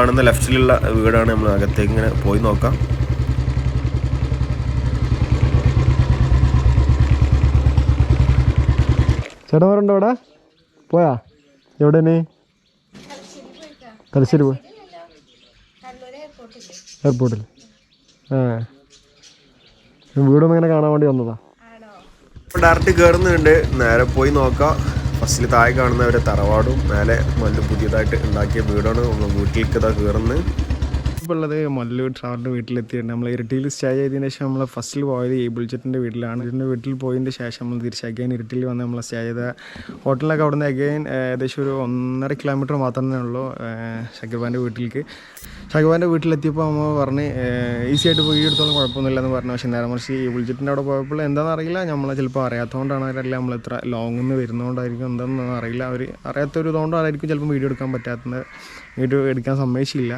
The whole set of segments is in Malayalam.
കാണുന്ന ലെഫ്റ്റിലുള്ള വീടാണ് നമ്മൾ അകത്തേക്ക് ഇങ്ങനെ പോയി നോക്കാം. ചേട്ടന്മാരുണ്ടോ അവിടെ പോയാ? എവിടെ തലശ്ശേരി പോയി. എയർപോർട്ടിൽ ആ. വീടൊന്നും ഇങ്ങനെ കാണാൻ വേണ്ടി വന്നതാ. ഡയറക്റ്റ് കയറുന്നുണ്ട് നേരെ പോയി നോക്കാം. ഫസ്റ്റിൽ താഴെ കാണുന്നവരെ തറവാടും മേലെ നല്ല പുതിയതായിട്ട് ഉണ്ടാക്കിയ വീടാണ്. വീട്ടിലേക്ക് ഇതാ കയറുന്നത്. ഇപ്പോൾ ഉള്ളത് മല്ലൂർ സാറിന്റെ വീട്ടിലെത്തിയിട്ടുണ്ട് നമ്മൾ ഇരട്ടിയിൽ സ്റ്റേ ചെയ്തതിന് ശേഷം നമ്മൾ ഫസ്റ്റിൽ പോയത് ഈ ബുൾജറ്റിന്റെ വീട്ടിലാണ്. ഇതിന്റെ വീട്ടിൽ പോയതിന്റെ ശേഷം നമ്മൾ തിരിച്ച് അഗൈൻ ഇരട്ടിയിൽ വന്ന് നമ്മൾ സ്റ്റേ ചെയ്ത ഹോട്ടലിലൊക്കെ അവിടുന്ന് അഗൈൻ ഏകദേശം ഒരു ഒന്നര കിലോമീറ്റർ മാത്രമേ ഉള്ളൂ ഷക്കീർബാന്റെ വീട്ടിലേക്ക്. ഷക്കീർബാന്റെ വീട്ടിലെത്തിയപ്പോൾ നമ്മൾ പറഞ്ഞ് ഈസി ആയിട്ട് പോയി എടുത്തോളം കുഴപ്പമൊന്നുമില്ല എന്ന് പറഞ്ഞു. പക്ഷേ നേരെ മറിച്ച് ഈ ബുൾജറ്റിന്റെ അവിടെ പോയപ്പോൾ എന്താണെന്ന് അറിയില്ല. നമ്മൾ ചിലപ്പോൾ അറിയാത്തതുകൊണ്ടാണ് അവരല്ല നമ്മൾ ഇത്ര ലോങ്ങിൽ നിന്ന് വരുന്നതുകൊണ്ടായിരിക്കും എന്താണെന്ന് അറിയില്ല. അവർ അറിയാത്തൊരു ഇതുകൊണ്ടായിരിക്കും ചിലപ്പോൾ വീഡിയോ എടുക്കാൻ പറ്റാത്തത്. വീഡിയോ എടുക്കാൻ സമ്മതിച്ചില്ല.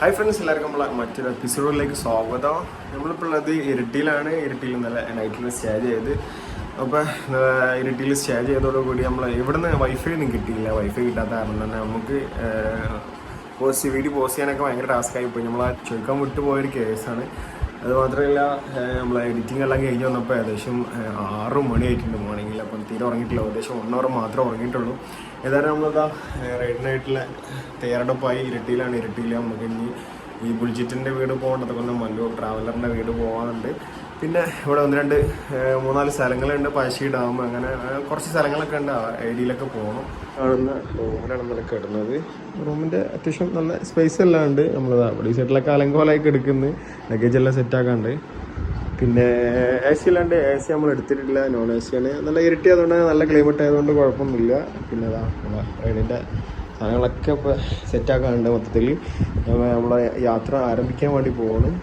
ഹായ് ഫ്രണ്ട്സ് എല്ലാവർക്കും നമ്മളെ മറ്റൊരു എപ്പിസോഡിലേക്ക് സ്വാഗതം. നമ്മളിപ്പോൾ ഉള്ളത് ഇരട്ടിയിലാണ്. ഇരട്ടിയിൽ നല്ല നൈറ്റിൽ സ്റ്റേ ചെയ്ത്. അപ്പോൾ ഇരട്ടിയിൽ സ്റ്റേ ചെയ്തതോടുകൂടി നമ്മൾ ഇവിടുന്ന് വൈഫൈ ഒന്നും കിട്ടിയില്ല. വൈഫൈ കിട്ടാത്ത കാരണം തന്നെ നമുക്ക് പോസ്റ്റ് വീഡിയോ പോസ്റ്റ് ചെയ്യാനൊക്കെ ഭയങ്കര ടാസ്ക്കായി പോയി. നമ്മൾ ചോദിക്കാൻ വിട്ടുപോയൊരു കേസാണ് അത് മാത്രമല്ല നമ്മൾ എഡിറ്റിംഗ് എല്ലാം കഴിഞ്ഞ് വന്നപ്പോൾ ഏകദേശം ആറ് മണി ആയിട്ടുണ്ട് മോർണിംഗിൽ അപ്പം തീരെ ഉറങ്ങിയിട്ടില്ല. ഏകദേശം വൺ അവർ മാത്രമേ ഉറങ്ങിയിട്ടുള്ളൂ. ഏതായാലും നമ്മളതാ റൈഡിനായിട്ടുള്ള തയ്യാറെടുപ്പായി. ഇരട്ടിയിലാണ്. ഇരട്ടിയിൽ നമുക്ക് ഇനി ഈ ബുൾജിറ്റിന്റെ വീട് പോകേണ്ടത്. കൊണ്ട് മല്ലു ട്രാവലറിന്റെ വീട് പോകാനുണ്ട് പിന്നെ ഇവിടെ ഒന്ന് രണ്ട് മൂന്നാൽ സ്ഥലങ്ങളുണ്ട്. പഴശ്ശി ഡാം അങ്ങനെ കുറച്ച് സ്ഥലങ്ങളൊക്കെ ഉണ്ട്. ആ ഏരിയയിലൊക്കെ പോകണം കാണുന്ന റൂമിലാണ് നമ്മൾ കിടന്നത്. റൂമിന്റെ അത്യാവശ്യം നല്ല സ്പേസ് എല്ലാം ഉണ്ട്. നമ്മൾ ഈ സൈഡിലൊക്കെ അലങ്കോലായി എടുക്കുന്നത് ലഗേജ് എല്ലാം സെറ്റാക്കാണ്ട് പിന്നെ എ സി അല്ലാണ്ട് എ സി നമ്മൾ എടുത്തിട്ടില്ല. നോൺ എ സി ആണ്. നല്ല ഇരട്ടി ആയതുകൊണ്ട് നല്ല ക്ലൈമറ്റ് ആയതുകൊണ്ട് കുഴപ്പമൊന്നുമില്ല. പിന്നെ അതാ റൈഡിന്റെ സാധനങ്ങളൊക്കെ ഇപ്പോൾ സെറ്റാക്കാനുണ്ട് മൊത്തത്തിൽ നമ്മളെ യാത്ര ആരംഭിക്കാൻ വേണ്ടി പോകണം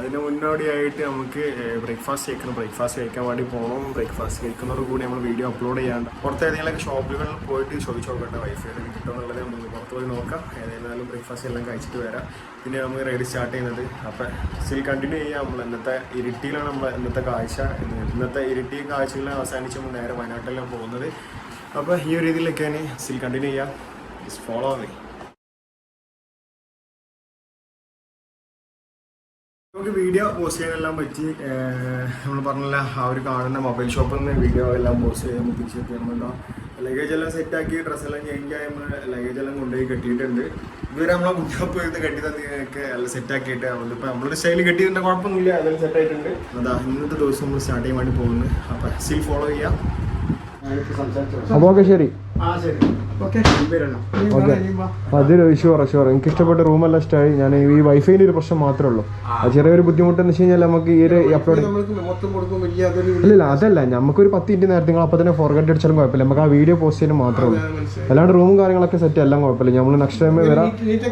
അതിന് മുന്നോടിയായിട്ട് നമുക്ക് ബ്രേക്ക്ഫാസ്റ്റ് കഴിക്കണം ബ്രേക്ക്ഫാസ്റ്റ് കഴിക്കാൻ വേണ്ടി പോകണം ബ്രേക്ക്ഫാസ്റ്റ് കഴിക്കുന്നതോട് കൂടി നമ്മൾ വീഡിയോ അപ്ലോഡ് ചെയ്യാണ്ട് പുറത്ത് ഏതെങ്കിലുമൊക്കെ ഷോപ്പുകളിൽ പോയിട്ട് ചോദിച്ചു നോക്കട്ടെ വൈഫൈ കിട്ടുന്നുള്ളത് നമുക്ക് പുറത്ത് പോയി നോക്കാം. ഏതായാലും ബ്രേക്ക്ഫാസ്റ്റ് എല്ലാം കഴിച്ചിട്ട് വരാം. പിന്നെ നമുക്ക് റൈഡ് സ്റ്റാർട്ട് ചെയ്യുന്നത്. അപ്പം സ്റ്റിൽ കണ്ടിന്യൂ ചെയ്യാം. നമ്മൾ ഇന്നത്തെ ഇരിട്ടിയിലാണ് നമ്മൾ ഇന്നത്തെ കാഴ്ച. ഇന്നത്തെ ഇരിട്ടി കാഴ്ചകൾ അവസാനിച്ച് നമ്മൾ നേരെ വയനാട്ടിലാണ് പോകുന്നത്. അപ്പോൾ ഈ ഒരു രീതിയിലൊക്കെയാണ് സ്റ്റിൽ കണ്ടിന്യൂ ചെയ്യാം. ഫോളോ മീ നമുക്ക് വീഡിയോ പോസ്റ്റ് ചെയ്യാനെല്ലാം പറ്റി. നമ്മൾ പറഞ്ഞില്ല ആ ഒരു കാണുന്ന മൊബൈൽ ഷോപ്പിൽ നിന്ന് വീഡിയോ എല്ലാം പോസ്റ്റ് ചെയ്യാൻ തിരിച്ചെത്തി നമ്മളുണ്ടോ ലഗേജ് എല്ലാം സെറ്റാക്കി ഡ്രസ്സെല്ലാം ചേഞ്ച് ആയി നമ്മൾ ലഗേജ് എല്ലാം കൊണ്ടുപോയി കെട്ടിയിട്ടുണ്ട്. ഇതുവരെ നമ്മളെ കുഞ്ഞപ്പ് എടുത്ത് കെട്ടി തന്നെയൊക്കെ എല്ലാം സെറ്റാക്കിയിട്ട് നമ്മളിപ്പോൾ നമ്മളൊരു സ്റ്റൈൽ കെട്ടിയതിന്റെ കുഴപ്പമൊന്നുമില്ല അതെല്ലാം സെറ്റായിട്ടുണ്ട് അതാ ഇന്നത്തെ ദിവസം നമ്മൾ സ്റ്റാർട്ട് ചെയ്യാൻ വേണ്ടി പോകുന്നു. അപ്പം സ്റ്റിൽ ഫോളോ ചെയ്യാം. അപ്പോൾ ആ ശരി. ഓക്കെ. അതിൽ ഷുവർ ഷുവർ എനിക്ക് ഇഷ്ടപ്പെട്ട റൂമെല്ലാം ഇഷ്ടമായി. ഞാൻ ഈ വൈഫൈന്റെ ഒരു പ്രശ്നം മാത്രമേ ഉള്ളൂ. അത് ചെറിയൊരു ബുദ്ധിമുട്ടെന്ന് വെച്ച് കഴിഞ്ഞാൽ നമുക്ക് ഈ ഒരു അപ്ലോഡ് ഇല്ല അതല്ല. നമുക്കൊരു പത്ത് മിനിറ്റ് നേരത്തെ നിങ്ങൾ അപ്പോൾ തന്നെ ഫോർഗറ്റ് അടിച്ചാലും കുഴപ്പമില്ല. നമുക്ക് ആ വീഡിയോ പോസ്റ്റ് ചെയ്യാൻ മാത്രമേ ഉള്ളൂ. അല്ലാണ്ട് റൂമും കാര്യങ്ങളൊക്കെ സെറ്റ് എല്ലാം കുഴപ്പമില്ല. നമ്മൾ നെക്സ്റ്റ് ടൈം വരാം.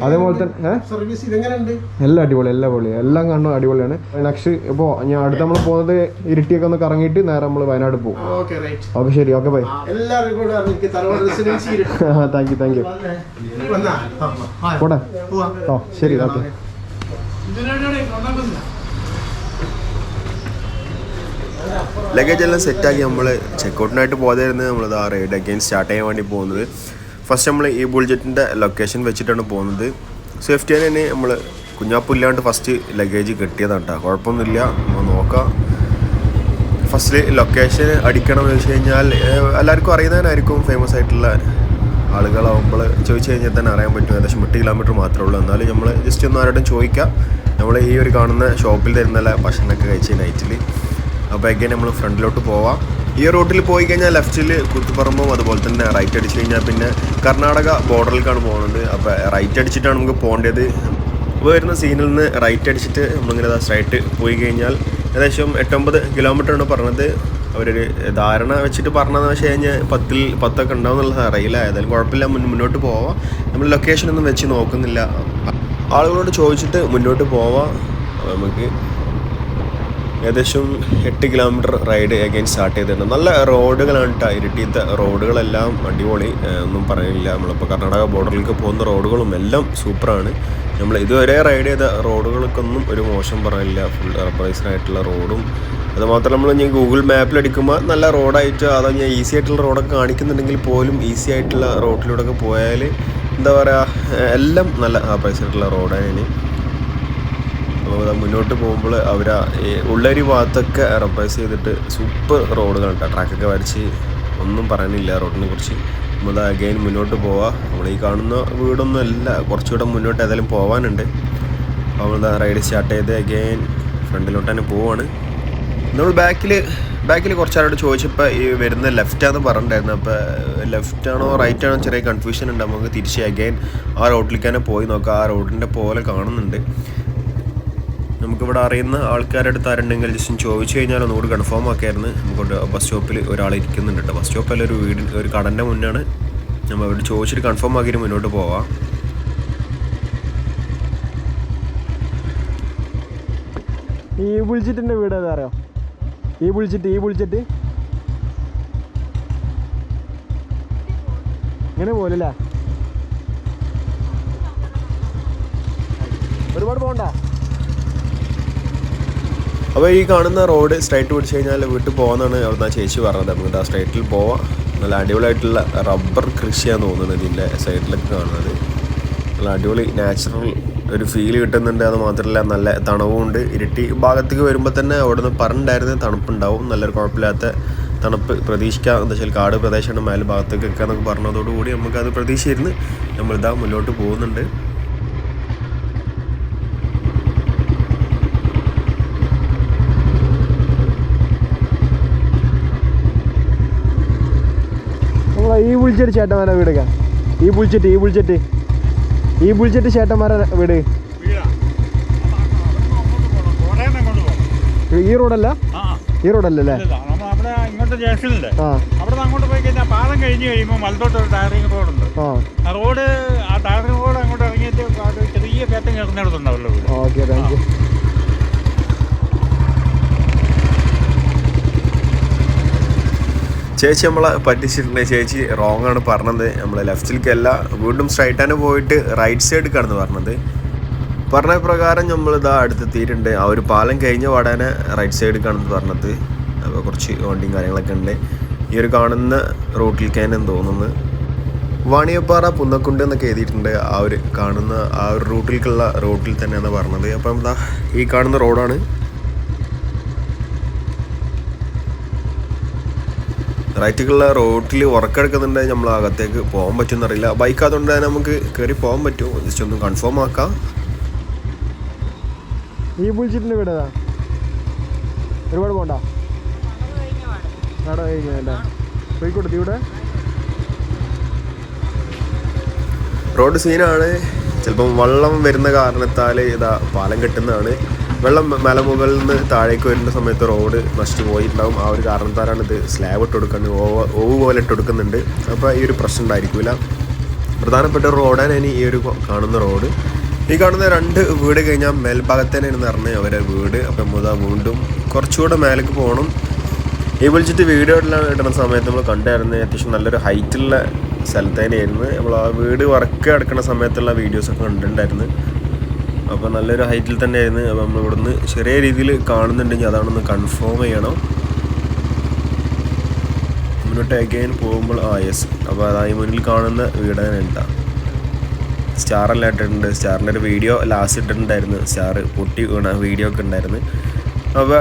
അതേപോലെ തന്നെ എല്ലാം അടിപൊളി എല്ലാം പൊളി എല്ലാം കാണും അടിപൊളിയാണ്. നെക്സ്റ്റ് ഇപ്പോൾ ഞാൻ അടുത്ത് നമ്മൾ പോകുന്നത് ഇരിട്ടിയൊക്കെ ഒന്ന് കറങ്ങിയിട്ട് നേരെ നമ്മൾ വയനാട് പോകും. ഓക്കെ ശരി ഓക്കെ ബൈ എല്ലാവരും താങ്ക് യു താങ്ക് യു. പോട്ടെ ഓ ശരി ഓക്കെ. ലഗേജ് എല്ലാം സെറ്റാക്കി നമ്മൾ ചെക്കൗട്ടിനായിട്ട് പോയതായിരുന്നു നമ്മൾ ആ റൈഡ് അഗൈൻ സ്റ്റാർട്ട് ചെയ്യാൻ വേണ്ടി പോകുന്നത്. ഫസ്റ്റ് നമ്മൾ ഈ ബുൾജറ്റിന്റെ ലൊക്കേഷൻ വെച്ചിട്ടാണ് പോകുന്നത്. സേഫ്റ്റി തന്നെ നമ്മൾ കുഞ്ഞാപ്പില്ലാണ്ട് ഫസ്റ്റ് ലഗേജ് കിട്ടിയതാണ് കേട്ടോ കുഴപ്പമൊന്നുമില്ല. നമ്മൾ നോക്കാം. ഫസ്റ്റ് ലൊക്കേഷൻ അടിക്കണം എന്ന് വെച്ച് കഴിഞ്ഞാൽ എല്ലാവർക്കും അറിയുന്നതിനായിരിക്കും ഫേമസ് ആയിട്ടുള്ള ആളുകളാവുമ്പോൾ ചോദിച്ചു കഴിഞ്ഞാൽ തന്നെ അറിയാൻ പറ്റും ഏകദേശം എട്ട് കിലോമീറ്റർ മാത്രമേ ഉള്ളൂ. എന്നാലും നമ്മൾ ജസ്റ്റ് ഒന്ന് ആരോടും ചോദിക്കാം നമ്മൾ ഈ ഒരു കാണുന്ന ഷോപ്പിൽ തരുന്നല്ല ഭക്ഷണമൊക്കെ കഴിച്ച് നൈറ്റിൽ അപ്പോൾ എങ്ങനെ നമ്മൾ ഫ്രണ്ടിലോട്ട് പോവാം. ഈ റൂട്ടിൽ പോയി കഴിഞ്ഞാൽ ലെഫ്റ്റിൽ കുത്തുപറമ്പും അതുപോലെ തന്നെ റൈറ്റ് അടിച്ച് കഴിഞ്ഞാൽ പിന്നെ കർണാടക ബോർഡറിലേക്കാണ് പോകുന്നത്. അപ്പോൾ റൈറ്റ് അടിച്ചിട്ടാണ് നമുക്ക് പോകേണ്ടത്. അപ്പോൾ വരുന്ന സീനിൽ നിന്ന് റൈറ്റ് അടിച്ചിട്ട് നമ്മളിങ്ങനെ സ്ട്രൈറ്റ് പോയി കഴിഞ്ഞാൽ ഏകദേശം എട്ടൊമ്പത് കിലോമീറ്ററാണ് പറഞ്ഞത്. അവരൊരു ധാരണ വെച്ചിട്ട് പറഞ്ഞതെന്ന് വെച്ച് കഴിഞ്ഞാൽ പത്തിൽ പത്തൊക്കെ ഉണ്ടാവും എന്നുള്ളത് അറിയില്ല. ഏതായാലും കുഴപ്പമില്ല. മുന്നോട്ട് പോവാം. നമ്മൾ ലൊക്കേഷൻ ഒന്നും വെച്ച് നോക്കുന്നില്ല. ആളുകളോട് ചോദിച്ചിട്ട് മുന്നോട്ട് പോവാം. നമുക്ക് ഏകദേശം എട്ട് കിലോമീറ്റർ റൈഡ് അഗൈൻ സ്റ്റാർട്ട് ചെയ്തിട്ടുണ്ട്. നല്ല റോഡുകളാണ് കേട്ടോ റോഡുകളെല്ലാം അടിപൊളി. ഒന്നും പറയുന്നില്ല നമ്മളിപ്പോൾ കർണാടക ബോർഡറിലേക്ക് പോകുന്ന റോഡുകളും എല്ലാം സൂപ്പറാണ് നമ്മൾ ഇതുവരെ റൈഡ് ചെയ്ത റോഡുകൾക്കൊന്നും ഒരു മോശം പറയില്ല ഫുൾ റബ്ബറൈസ്ഡ് ആയിട്ടുള്ള റോഡും അത് മാത്രം നമ്മൾ ഞാൻ ഗൂഗിൾ മാപ്പിൽ അടിക്കുമ്പോൾ നല്ല റോഡായിട്ട് അതോ ഞാൻ ഈസി ആയിട്ടുള്ള റോഡൊക്കെ കാണിക്കുന്നുണ്ടെങ്കിൽ പോലും ഈസി ആയിട്ടുള്ള റോഡിലൂടെ ഒക്കെ പോയാൽ എന്താ പറയുക എല്ലാം നല്ല ആ പൈസ ആയിട്ടുള്ള റോഡാണ് അപ്പോൾ മുന്നോട്ട് പോകുമ്പോൾ അവർ ഉള്ളൊരു ഭാഗത്തൊക്കെ റബ്ബൈസ് ചെയ്തിട്ട് സൂപ്പർ റോഡുകൾ കേട്ടോ. ട്രാക്കൊക്കെ വരച്ച് ഒന്നും പറയാനില്ല റോഡിനെ കുറിച്ച്. നമ്മൾ അഗൈൻ മുന്നോട്ട് പോവാം. നമ്മൾ ഈ കാണുന്ന വീടൊന്നും അല്ല. കുറച്ചുകൂടെ മുന്നോട്ട് ഏതായാലും പോകാനുണ്ട് അപ്പോൾ നമ്മൾ റൈഡ് സ്റ്റാർട്ട് ചെയ്ത് അഗൈൻ ഫ്രണ്ടിലോട്ട് തന്നെ പോവാണ്. നമ്മൾ ബാക്കിൽ ബാക്കിൽ കുറച്ചാളോട് ചോദിച്ചപ്പോൾ ഈ വരുന്ന ലെഫ്റ്റാന്ന് പറഞ്ഞിട്ടുണ്ടായിരുന്നു. അപ്പോൾ ലെഫ്റ്റ് ആണോ റൈറ്റ് ആണോ ചെറിയ കൺഫ്യൂഷൻ ഉണ്ട്. നമുക്ക് തിരിച്ച് അഗൈൻ ആ റോഡിലേക്ക് തന്നെ പോയി നോക്കാം. ആ റോഡിന്റെ പോലെ കാണുന്നുണ്ട്. നമുക്കിവിടെ അറിയുന്ന ആൾക്കാരുടെ അടുത്ത് ആരുണ്ടെങ്കിൽ ജസ്റ്റ് ചോദിച്ചു കഴിഞ്ഞാൽ ഒന്നുകൂടി കൺഫേം ആക്കിയായിരുന്നു നമുക്കൊണ്ട് ബസ് സ്റ്റോപ്പിൽ ഒരാൾ ഇരിക്കുന്നുണ്ട് കേട്ടോ ബസ് സ്റ്റോപ്പിൽ ഒരു വീട് ഒരു കടന്റെ മുന്നാണ്. നമ്മൾ അവിടെ ചോദിച്ചിട്ട് കൺഫേം ആക്കിയിട്ട് മുന്നോട്ട് പോവാം. ഈ വിളിച്ചിട്ടുണ്ട് വീട് ഏതാ ഈ വിളിച്ചിട്ട് ഈ വിളിച്ചിട്ട് ഇങ്ങനെ പോലല്ല ഒരുപാട് പോണ്ട അപ്പോൾ ഈ കാണുന്ന റോഡ് സ്ട്രൈറ്റ് പിടിച്ച് കഴിഞ്ഞാൽ വീട്ടിൽ പോകാമെന്നാണ് അവിടുന്ന് ആ ചേച്ചി പറഞ്ഞത്. നമുക്ക് ആ സ്ട്രൈറ്റിൽ പോവാം. നല്ല അടിപൊളിയായിട്ടുള്ള റബ്ബർ കൃഷിയാണ് തോന്നുന്നത് ഇതിന്റെ സൈഡിലൊക്കെ കാണുന്നത്. നല്ല അടിപൊളി നാച്ചുറൽ ഒരു ഫീൽ കിട്ടുന്നുണ്ട്. അത് മാത്രമല്ല നല്ല തണുപ്പും ഉണ്ട്. ഇരട്ടി ഭാഗത്തേക്ക് വരുമ്പോൾ തന്നെ അവിടെ നിന്ന് പറഞ്ഞിട്ടുണ്ടായിരുന്നു തണുപ്പുണ്ടാവും. നല്ലൊരു കുഴപ്പമില്ലാത്ത തണുപ്പ് പ്രതീക്ഷിക്കാം. എന്താ വെച്ചാൽ കാട് പ്രദേശമാണ് മേൽ ഭാഗത്തേക്കൊക്കെ എന്നൊക്കെ പറഞ്ഞതോടുകൂടി നമുക്കത് പ്രതീക്ഷയിരുന്ന് നമ്മളിതാ മുന്നോട്ട് പോകുന്നുണ്ട്. ഈ ബുൾജറ്റ് ചേട്ടന്മാരെ വീടൊക്കെ. ഈ പുളിച്ചിട്ട് ഈ ബുൾജറ്റ് ഈ വിളിച്ചിട്ട് ചേട്ടന്മാരെ വീട്. ഈ റോഡല്ല? ഈ റോഡല്ലേ അവിടെ ഇങ്ങോട്ട് ജംഗ്ഷനില്ലേ അവിടെ അങ്ങോട്ട് പോയി കഴിഞ്ഞാൽ പാലം കഴിഞ്ഞ് കഴിയുമ്പോൾ വലത്തോട്ട് ഒരു ടയറിങ് റോഡുണ്ട് ആ. ആ റോഡ് ആ ടയറിങ് റോഡ് അങ്ങോട്ട് ഇറങ്ങിയിട്ട് ചെറിയ കയറ്റം കയറുന്നിടത്തുണ്ടാവല്ലോ വീട്. ഓക്കെ താങ്ക് യു ചേച്ചി നമ്മളെ പറ്റിച്ചിട്ടുണ്ട് ചേച്ചി റോങ് ആണ് പറഞ്ഞത്. നമ്മൾ ലെഫ്റ്റിലേക്കല്ല വീണ്ടും സ്ട്രൈറ്റ് തന്നെ പോയിട്ട് റൈറ്റ് സൈഡ് കടന്ന് പറഞ്ഞത്. പറഞ്ഞ പ്രകാരം നമ്മൾ ഇതാ അടുത്തെത്തിയിട്ടുണ്ട്. ആ ഒരു പാലം കഴിഞ്ഞ പാടാനെ റൈറ്റ് സൈഡ് കാണുന്നത് പറഞ്ഞത്. അപ്പോൾ കുറച്ച് വണ്ടിയും കാര്യങ്ങളൊക്കെ ഉണ്ട്. ഈ ഒരു കാണുന്ന റൂട്ടിലേക്ക് തന്നെ തോന്നുന്നു. വാണിയപ്പാറ പുന്നക്കുണ്ട് എന്നൊക്കെ എഴുതിയിട്ടുണ്ട്. ആ ഒരു കാണുന്ന ആ ഒരു റൂട്ടിലേക്കുള്ള റൂട്ടിൽ തന്നെയാണ് പറഞ്ഞത്. അപ്പം എന്താ ഈ കാണുന്ന റോഡാണ് റൈറ്റിലുള്ള റോട്ടിൽ ഉറക്കെടുക്കുന്നുണ്ട് നമ്മൾ അകത്തേക്ക് പോകാൻ പറ്റുമെന്നറിയില്ല. ബൈക്ക് അതുകൊണ്ട് തന്നെ നമുക്ക് കയറി പോകാൻ പറ്റും. ജസ്റ്റ് ഒന്ന് കൺഫേം ആക്കാം. ഈ വിളിച്ചിട്ടുണ്ട് വീട് ഏതാ? ഒരുപാട് പോണ്ട? നട കഴിഞ്ഞല്ലേ പോയിക്കോട്ടെ ഇവിടെ. റോഡ് സീനാണ് ചിലപ്പം വള്ളം വരുന്ന കാരണത്താൽ ഇതാ പാലം കെട്ടുന്നതാണ്. വെള്ളം മലമുകളിൽ നിന്ന് താഴേക്ക് വരുന്ന സമയത്ത് റോഡ് നശിച്ചു പോയിട്ടുണ്ടാവും. ആ ഒരു കാരണത്താലാണ് ഇത് സ്ലാബ് ഇട്ട് കൊടുക്കുന്നത്. ഓവ ഓവ് പോലെ ഇട്ട് കൊടുക്കുന്നുണ്ട്. അപ്പോൾ ഈ ഒരു പ്രശ്നം ഉണ്ടായിരിക്കില്ല പ്രധാനപ്പെട്ട റോഡാണ് ഇനി ഈ ഒരു കാണുന്ന റോഡ് ഈ കാണുന്ന രണ്ട് വീട് കഴിഞ്ഞാൽ മേൽഭാഗത്ത് തന്നെയാണ് പറഞ്ഞത് അവരെ വീട്. അപ്പം മുതാ വീണ്ടും കുറച്ചുകൂടെ മേലേക്ക് പോകണം ഈ വിളിച്ചിട്ട് വീഡിയോ എല്ലാം ഇടുന്ന സമയത്ത് നമ്മൾ കണ്ടായിരുന്നു അത്യാവശ്യം നല്ലൊരു ഹൈറ്റുള്ള സ്ഥലത്ത് തന്നെയായിരുന്നു. നമ്മൾ ആ വീട് വർക്ക് എടുക്കുന്ന സമയത്തുള്ള വീഡിയോസൊക്കെ കണ്ടിട്ടുണ്ടായിരുന്നു. അപ്പോൾ നല്ലൊരു ഹൈറ്റിൽ തന്നെയായിരുന്നു. അപ്പോൾ നമ്മൾ ഇവിടുന്ന് ചെറിയ രീതിയിൽ കാണുന്നുണ്ടെങ്കിൽ അതാണൊന്ന് കൺഫേം ചെയ്യണം. മുന്നോട്ട് അഗൈൻ പോകുമ്പോൾ ആ യെസ് അപ്പോൾ അതായി മുന്നിൽ കാണുന്ന വീട് തന്നെ ഉണ്ടാവും സ്റ്റാറെല്ലാം ഇട്ടിട്ടുണ്ട്. സ്റ്റാറിന്റെ ഒരു വീഡിയോ ലാസ്റ്റ് ഇട്ടിട്ടുണ്ടായിരുന്നു. സ്റ്റാർ പൊട്ടി വീണ വീഡിയോ ഒക്കെ ഉണ്ടായിരുന്നു. അപ്പോൾ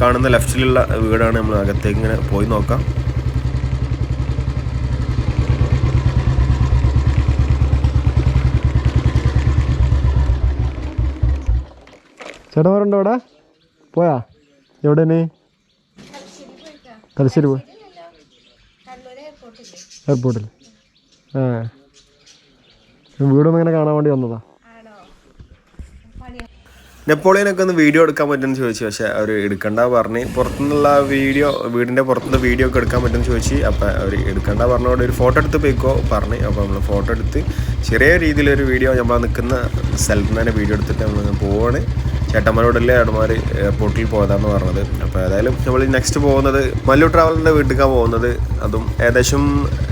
കാണുന്ന ലെഫ്റ്റിലുള്ള വീടാണ്. നമ്മൾ അകത്തേക്ക് ഇങ്ങനെ പോയി നോക്കാം. ചേട്ടന്മാരുണ്ടോ അവിടെ പോയാ? എവിടെ തലശ്ശേരി പോയി. എയർപോർട്ടിൽ ആ. വീടൊന്നും ഇങ്ങനെ കാണാൻ വേണ്ടി വന്നതാ. നെപ്പോളിയനൊക്കെ ഒന്ന് വീഡിയോ എടുക്കാൻ പറ്റുമെന്ന് ചോദിച്ചു. പക്ഷേ അവർ എടുക്കണ്ട പറഞ്ഞ്. പുറത്തുനിന്നുള്ള വീഡിയോ വീടിന്റെ പുറത്തുനിന്ന് വീഡിയോ ഒക്കെ എടുക്കാൻ പറ്റുമെന്ന് ചോദിച്ചു. അപ്പോൾ അവർ എടുക്കണ്ട പറഞ്ഞുകൊണ്ട് ഒരു ഫോട്ടോ എടുത്ത് പോയിക്കോ പറഞ്ഞ്. അപ്പോൾ നമ്മൾ ഫോട്ടോ എടുത്ത് ചെറിയ രീതിയിലൊരു വീഡിയോ നമ്മൾ നിൽക്കുന്ന സ്ഥലത്ത് തന്നെ വീഡിയോ എടുത്തിട്ട് നമ്മൾ പോവാണ്. ചേട്ടന്മാരോടല്ലേ ചേട്ടന്മാർ എയർപോർട്ടിൽ പോയതാണെന്ന് പറഞ്ഞത്. അപ്പോൾ ഏതായാലും നമ്മൾ നെക്സ്റ്റ് പോകുന്നത് മല്ലു ട്രാവലിന്റെ വീട്ടിലേക്കാണ് പോകുന്നത്. അതും ഏകദേശം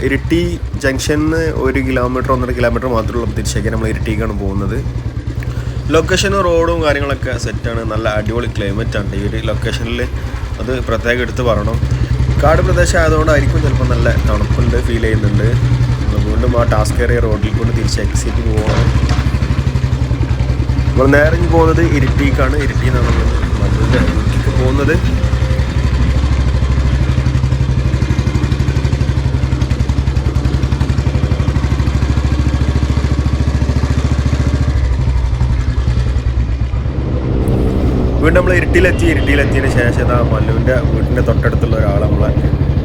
ഇരിട്ടി ജംഗ്ഷനിൽ ഒരു കിലോമീറ്റർ ഒന്നര കിലോമീറ്റർ മാത്രമേ ഉള്ളൂ. തിരിച്ചേക്ക് നമ്മൾ ഇരിട്ടിക്കാണ് പോകുന്നത്. ലൊക്കേഷനും റോഡും കാര്യങ്ങളൊക്കെ സെറ്റാണ് നല്ല അടിപൊളി ക്ലൈമറ്റ് ആണ്. ഈ ഒരു ലൊക്കേഷനിൽ അത് പ്രത്യേകം എടുത്ത് പറയണം. കാട് പ്രദേശം ആയതുകൊണ്ടായിരിക്കും ചിലപ്പോൾ നല്ല തണുപ്പുണ്ട് ഫീൽ ചെയ്യുന്നുണ്ട്. വീണ്ടും ആ ടാസ്ക് ഏറിയ റോഡിൽ കൊണ്ട് തിരിച്ച് എക്സിറ്റ് പോവാണ് നമ്മൾ നേരെ ഇനി പോകുന്നത് ഇരിട്ടിക്കാണ്. ഇരിട്ടി എന്നാണ് നമ്മൾ പോകുന്നത് വീണ്ടും നമ്മൾ ഇരുട്ടിയിലെത്തി. ഇരുട്ടിയിലെത്തിയതിന് ശേഷം ആ മല്ലുവിന്റെ വീടിന്റെ തൊട്ടടുത്തുള്ള ഒരാൾ നമ്മളെ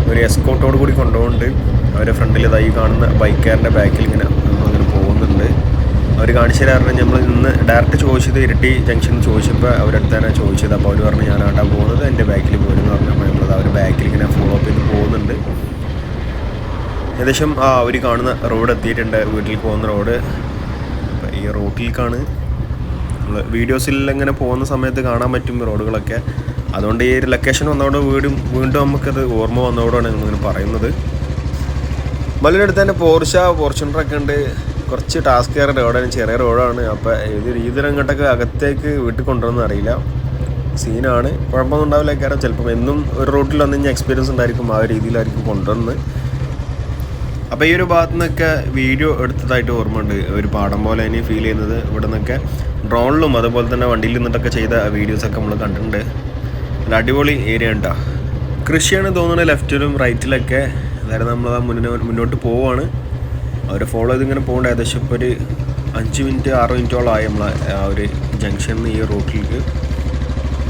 ഒരു എസ്കോട്ടോട് കൂടി കൊണ്ടുപോകുന്നുണ്ട്. അവരെ ഫ്രണ്ടിൽ തൈ കാണുന്ന ബൈക്കാരന്റെ ബാക്കിൽ ഇങ്ങനെ അവർ കാണിച്ചു തരാറുണ്ട് നമ്മൾ നിന്ന് ഡയറക്റ്റ് ചോദിച്ചത് ഇരട്ടി ജംഗ്ഷൻ ചോദിച്ചപ്പോൾ അവരടുത്ത് തന്നെ ചോദിച്ചത്. അപ്പോൾ അവർ പറഞ്ഞു ആട്ടാ പോകുന്നത് എന്റെ ബാക്കിൽ പോരുമെന്ന് പറഞ്ഞപ്പോൾ നമ്മളത് അവർ ബാക്കിൽ ഇങ്ങനെ ഫോളോ അപ്പ് ചെയ്ത് പോകുന്നുണ്ട്. ഏകദേശം ആ അവർ കാണുന്ന റോഡ് എത്തിയിട്ടുണ്ട്. വീട്ടിൽ പോകുന്ന റോഡ് ഈ റോട്ടിലേക്കാണ് നമ്മൾ വീഡിയോസിൽ ഇങ്ങനെ പോകുന്ന സമയത്ത് കാണാൻ പറ്റും റോഡുകളൊക്കെ അതുകൊണ്ട് ഈ ഒരു ലൊക്കേഷൻ വന്നതോടെ വീടും വീണ്ടും നമുക്കത് ഓർമ്മ വന്നതോടാണ് നമ്മളിങ്ങനെ പറയുന്നത്. മലയുടെ അടുത്ത് തന്നെ പോർഷ ഫോർച്യൂണറൊക്കെ ഉണ്ട്. കുറച്ച് ടാസ്ക് കയറി റോഡാണ് ചെറിയ റോഡാണ് അപ്പോൾ ഇത് രീതിയിൽ അങ്ങോട്ടൊക്കെ അകത്തേക്ക് വീട്ടിൽ കൊണ്ടുവരുന്ന അറിയില്ല. സീനാണ് കുഴപ്പമൊന്നും ഉണ്ടാവില്ല കാരണം ചിലപ്പം എന്നും ഒരു റോട്ടിൽ വന്നു കഴിഞ്ഞാൽ എക്സ്പീരിയൻസ് ഉണ്ടായിരിക്കും. ആ രീതിയിലായിരിക്കും കൊണ്ടുവന്ന് അപ്പോൾ ഈ ഒരു ഭാഗത്തു നിന്നൊക്കെ വീഡിയോ എടുത്തതായിട്ട് ഓർമ്മയുണ്ട്. ഒരു പാടം പോലെ ഇനി ഫീൽ ചെയ്യുന്നത് ഇവിടെ നിന്നൊക്കെ ഡ്രോണിലും അതുപോലെ തന്നെ വണ്ടിയിൽ നിന്നിട്ടൊക്കെ ചെയ്ത വീഡിയോസൊക്കെ നമ്മൾ കണ്ടിട്ടുണ്ട്. നല്ല അടിപൊളി ഏരിയ ഉണ്ടാ കൃഷിയാണ് തോന്നുന്നത് ലെഫ്റ്റിലും റൈറ്റിലൊക്കെ അതായത് നമ്മൾ മുന്നോ മുന്നോട്ട് പോവുകയാണ് അവർ ഫോളോ ചെയ്ത് ഇങ്ങനെ പോകേണ്ട. ഏകദേശം ഇപ്പോൾ ഒരു അഞ്ച് മിനിറ്റ് ആറ് മിനിറ്റോളം ആയി നമ്മൾ ആ ഒരു ജംഗ്ഷനിൽ ഈ റൂട്ടിലേക്ക്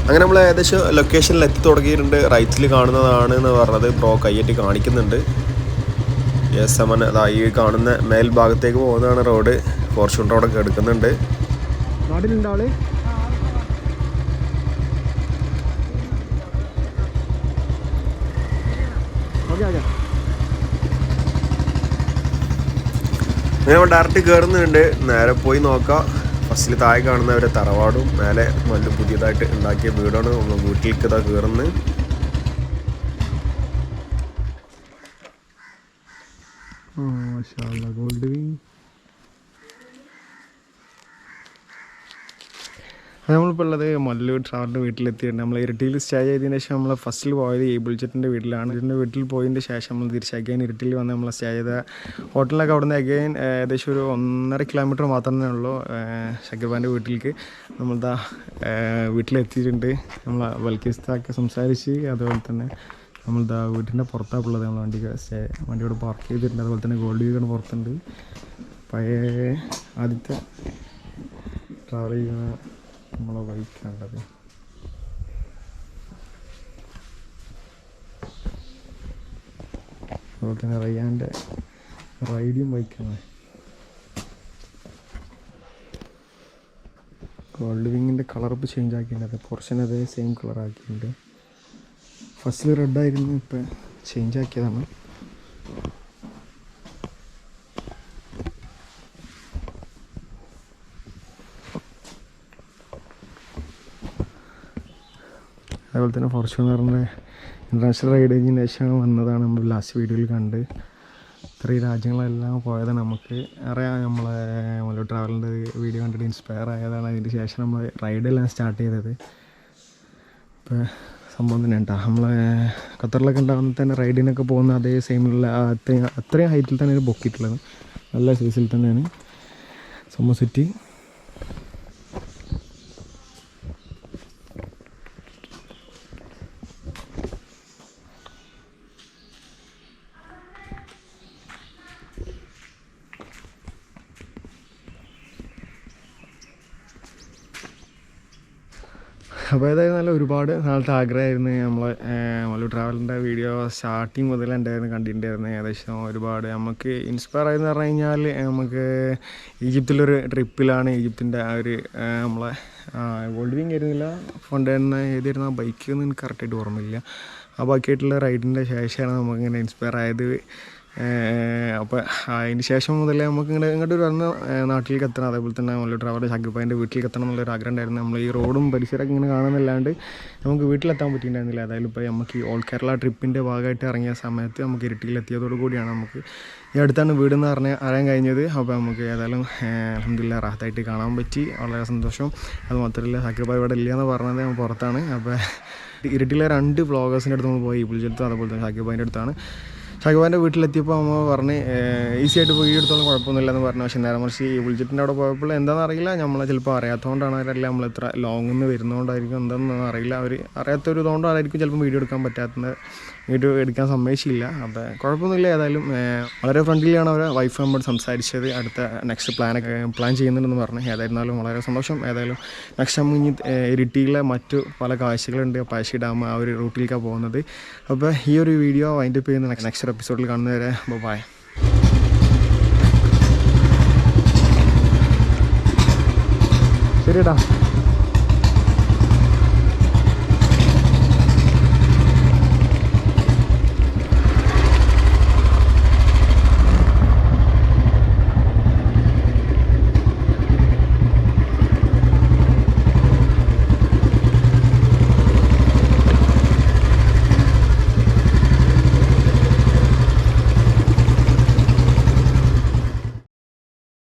അങ്ങനെ നമ്മൾ ഏകദേശം ലൊക്കേഷനിൽ എത്തി തുടങ്ങിയിട്ടുണ്ട്. റൈറ്റിൽ കാണുന്നതാണ് എന്ന് പറഞ്ഞത് ബ്രോ കയ്യേറ്റി കാണിക്കുന്നുണ്ട്. യെസ് സമൻ അതാ ഈ കാണുന്ന മേൽഭാഗത്തേക്ക് പോകുന്നതാണ് റോഡ് ഫോർച്യൂൺ റോഡൊക്കെ എടുക്കുന്നുണ്ട് നാട്ടിലുണ്ട് ആൾ ഓക്കെ ഓക്കെ അങ്ങനെ നമ്മൾ ഡയറക്റ്റ് കയറുന്നുണ്ട് നേരെ പോയി നോക്കാം. ഫസ്റ്റിൽ താഴെ കാണുന്ന ഒരു തറവാടും മേലെ നല്ല പുതിയതായിട്ട് ഉണ്ടാക്കിയ വീടാണ്. നമ്മൾ വീട്ടിലേക്ക് ഇതാ കയറുന്നത് ഗോൾഡ് വിങ് നമ്മളിപ്പോൾ ഉള്ളത് മല്ലൂർ ട്രാവലിന്റെ വീട്ടിലെത്തിയിട്ടുണ്ട് നമ്മൾ ഇരട്ടിയിൽ സ്റ്റേ ചെയ്തതിന് ശേഷം നമ്മൾ ഫസ്റ്റിൽ പോയത് ഈ ബുൾജറ്റിന്റെ വീട്ടിലാണ്. ഇതിന്റെ വീട്ടിൽ പോയതിന്റെ ശേഷം നമ്മൾ തിരിച്ച് അഗൈൻ ഇരട്ടിയിൽ വന്ന് നമ്മൾ സ്റ്റേ ചെയ്ത ഹോട്ടലിലൊക്കെ അവിടുന്ന് അഗൈൻ ഏകദേശം ഒരു ഒന്നര കിലോമീറ്റർ മാത്രമേ ഉള്ളൂ ഷക്കീർബാന്റെ വീട്ടിലേക്ക്. നമ്മളിതാ വീട്ടിലെത്തിയിട്ടുണ്ട്. നമ്മൾ വൽക്കിസ്തൊക്കെ സംസാരിച്ച് അതുപോലെ തന്നെ നമ്മളിതാ വീട്ടിന്റെ പുറത്താണ് ഉള്ളത്. നമ്മൾ വണ്ടി സ്റ്റേ വണ്ടി ഇവിടെ പാർക്ക് ചെയ്തിട്ടുണ്ട്. അതുപോലെ തന്നെ ഗോൾഡ് വീക്കാണ് പുറത്തുണ്ട്. പഴയ ആദ്യത്തെ ട്രാവൽ ചെയ്യുന്ന നമ്മളെ വഹിക്കേണ്ടത്. അതുപോലെ തന്നെ റയ്യാന്റെ റൈഡിയും ബൈക്കാണ് ഗോൾഡ് വിങ്ങിന്റെ കളർ ഇപ്പോൾ ചേഞ്ച് ആക്കിയിട്ടുണ്ട്. പോർഷൻ അതേ സെയിം കളർ ആക്കിയിട്ടുണ്ട്. ഫസ്റ്റിൽ റെഡായിരുന്നു ഇപ്പം ചേഞ്ച് ആക്കിയതാണ്. അതുപോലെ തന്നെ ഫോർച്യൂണറിന്റെ ഇന്റർനാഷണൽ റൈഡ് ശേഷം വന്നതാണ് നമ്മൾ ലാസ്റ്റ് വീഡിയോയിൽ കണ്ട്. ഇത്രയും രാജ്യങ്ങളെല്ലാം പോയത് നമുക്ക് അറിയാം. നമ്മളെ മലോ ട്രാവലിന്റെ വീഡിയോ കണ്ടിട്ട് ഇൻസ്പയർ ആയതാണ്. അതിന് ശേഷം നമ്മൾ റൈഡെല്ലാം സ്റ്റാർട്ട് ചെയ്തത്. ഇപ്പോൾ സംഭവം തന്നെ കേട്ടോ നമ്മളെ ഖത്തറിലൊക്കെ ഉണ്ടാകുന്ന തന്നെ റൈഡിനൊക്കെ പോകുന്ന അതേ സെയിമിലുള്ള അത്രയും അത്രയും ഹൈറ്റിൽ തന്നെ തന്നെയാണ് പൊക്കിയിട്ടുള്ളത് നല്ല സൈസിൽ തന്നെയാണ്. സംഭവം സിറ്റി അപ്പോൾ ഏതായാലും നല്ല ഒരുപാട് നാളത്തെ ആഗ്രഹമായിരുന്നു നമ്മൾ മലു ട്രാവലിന്റെ വീഡിയോ സ്റ്റാർട്ടിങ് മുതൽ ഉണ്ടായിരുന്നു കണ്ടിട്ടുണ്ടായിരുന്നു? ഏകദേശം ഒരുപാട് നമുക്ക് ഇൻസ്പയർ ആയെന്ന് പറഞ്ഞു കഴിഞ്ഞാൽ നമുക്ക് ഈജിപ്തിലൊരു ട്രിപ്പിലാണ് ഈജിപ്തിന്റെ ആ ഒരു നമ്മളെ ഗോൾഡ് വിങ് ആയിരുന്നില്ല? ഫണ്ട് തന്നെ ഏതായിരുന്നു? ആ ബൈക്ക് എന്ന് എനിക്ക് കറക്റ്റായിട്ട് ഓർമ്മയില്ല. ആ ബാക്കിയായിട്ടുള്ള റൈഡിന്റെ ശേഷമാണ് നമുക്കിങ്ങനെ ഇൻസ്പയർ ആയത്. അപ്പോൾ അതിന് ശേഷം മുതലേ നമുക്ക് ഇങ്ങനെ ഇങ്ങോട്ട് വന്ന് നാട്ടിലേക്ക് എത്തണം. അതേപോലെ തന്നെ നമ്മൾ ട്രാവൽ ഷാക്കിപ്പാന്റെ വീട്ടിലേക്ക് എത്തണം എന്നുള്ളൊരു ആഗ്രഹം ഉണ്ടായിരുന്നു. നമ്മൾ ഈ റോഡും പരിസരമൊക്കെ ഇങ്ങനെ കാണുന്നല്ലാണ്ട് നമുക്ക് വീട്ടിലെത്താൻ പറ്റിയിട്ടുണ്ടായിരുന്നില്ല. അതായത് ഇപ്പോൾ നമുക്ക് ഈ ഓൾ കേരള ട്രിപ്പിന്റെ ഭാഗമായിട്ട് ഇറങ്ങിയ സമയത്ത് നമുക്ക് ഇരുട്ടിയിലെത്തിയതോടു കൂടിയാണ് നമുക്ക് ഈ അടുത്താണ് വീട് എന്ന് പറഞ്ഞ് അറിയാൻ കഴിഞ്ഞത്. അപ്പോൾ നമുക്ക് ഏതായാലും അലഹമില്ല റാഹത്തായിട്ട് കാണാൻ പറ്റി. വളരെ സന്തോഷം. അത് മാത്രമല്ല ഷാക്കിപ്പായ ഇവിടെ എന്ന് പറഞ്ഞത് ഞാൻ പുറത്താണ്. അപ്പോൾ ഇരിട്ടിയിലെ രണ്ട് വ്ളോഗേഴ്സിന്റെ അടുത്ത് നമ്മൾ പോയി. ഇബുൽജത്തും അതുപോലെ തന്നെ ഷാക്കിബാന്റെ അടുത്താണ്. ഷാക്കിബാന്റെ വീട്ടിലെത്തിയപ്പോൾ അമ്മ പറഞ്ഞ് ഈസി ആയിട്ട് വീഡിയോ എടുത്തോളം കുഴപ്പമൊന്നുമില്ല എന്ന് പറഞ്ഞു. പക്ഷേ നേരം മറിച്ച് ഈ വിളിച്ചിട്ടിന്റെ അവിടെ പോയപ്പോൾ എന്താണെന്ന് അറിയില്ല. നമ്മളെ ചിലപ്പോൾ അറിയാത്തതുകൊണ്ടാണ് അവരല്ല നമ്മൾ ഇത്ര ലോങ്ങിൽ നിന്ന് വരുന്നതുകൊണ്ടായിരിക്കും എന്താണെന്ന് അറിയില്ല. അവർ അറിയാത്തൊരു ഇതുകൊണ്ടായിരിക്കും ചിലപ്പോൾ വീഡിയോ എടുക്കാൻ പറ്റാത്തത്. വീഡിയോ എടുക്കാൻ സമ്മതിച്ചില്ല. അപ്പോൾ കുഴപ്പമൊന്നുമില്ല. ഏതായാലും വളരെ ഫ്രണ്ട്ലിയാണ് അവരെ വൈഫ് നമ്മോട് സംസാരിച്ചത്. അടുത്ത നെക്സ്റ്റ് പ്ലാനൊക്കെ പ്ലാൻ ചെയ്യുന്നുണ്ടെന്ന് പറഞ്ഞു. ഏതായിരുന്നാലും വളരെ സന്തോഷം. ഏതായാലും നെക്സ്റ്റ് നമ്മൾ ഇനി ഇരിട്ടിയിലെ മറ്റു പല കാഴ്ചകളുണ്ട്. പാശി ഡാം ആ ഒരു റൂട്ടിലേക്കാണ് പോകുന്നത്. അപ്പോൾ ഈ ഒരു വീഡിയോ വൈൻഡപ്പ് ചെയ്യുന്ന നെക്സ്റ്റ് എപ്പിസോഡിൽ കാണുന്നവരെ ബൈ ശരിടാ